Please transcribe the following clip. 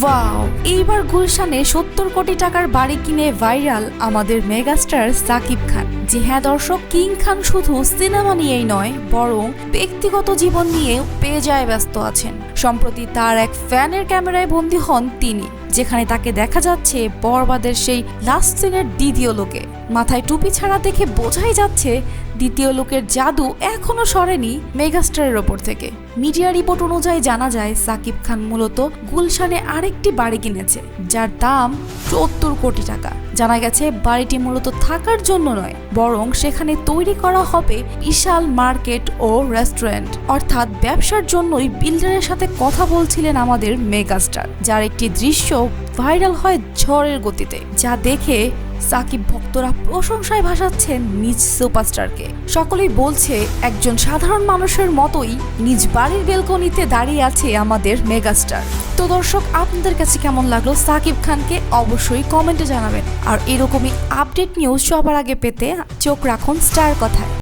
Wow এইবার গুলশানে সত্তর কোটি টাকার বাড়ি কিনে ভাইরাল আমাদের মেগাস্টার সাকিব খান। জি হ্যাঁ দর্শক, কিং খান শুধু সিনেমা নিয়েই নয়, বরং ব্যক্তিগত জীবন নিয়ে পেয়ে যায় ব্যস্ত আছেন। সম্প্রতি তার এক ফ্যানের ক্যামেরায় বন্দী হন তিনি। যেখানে তাকে দেখা যাচ্ছে বরবাদের সেই লাস্ট সিনের দ্বিতীয় লোকে। মাথায় টুপি ছাড়া দেখে বোঝাই যাচ্ছে দ্বিতীয় লোকের জাদু এখনও সরেনি মেগাস্টারের ওপর থেকে। মিডিয়া রিপোর্ট অনুযায়ী জানা যায়, সাকিব খান মূলত গুলশানে আরেকটি বাড়ি কিনেছে, যার দাম সত্তর কোটি টাকা। জানা গেছে, বাড়িটি মূলত থাকার জন্য নয়, বরং সেখানে তৈরি করা হবে বিশাল মার্কেট ও রেস্টুরেন্ট। অর্থাৎ ব্যবসার জন্যই বিল্ডারের সাথে কথা বলছিলেন আমাদের মেগাস্টার, যার একটি দৃশ্য ভাইরাল হয় ঝড়ের গতিতে, যা দেখে সাকিব ভক্তরা প্রশংসায় ভাসাচ্ছেন নিজ সুপারস্টারকে। সকলেই বলছে, একজন সাধারণ মানুষের মতোই নিজ বাড়ির বেলকনিতে দাঁড়িয়ে আছে আমাদের মেগাস্টার। তো দর্শক, আপনাদের কাছে কেমন লাগল সাকিব খানকে অবশ্যই কমেন্টে জানাবেন। আর এরকমই আপডেট নিউজ সবার আগে পেতে চোখ রাখুন স্টার কথায়।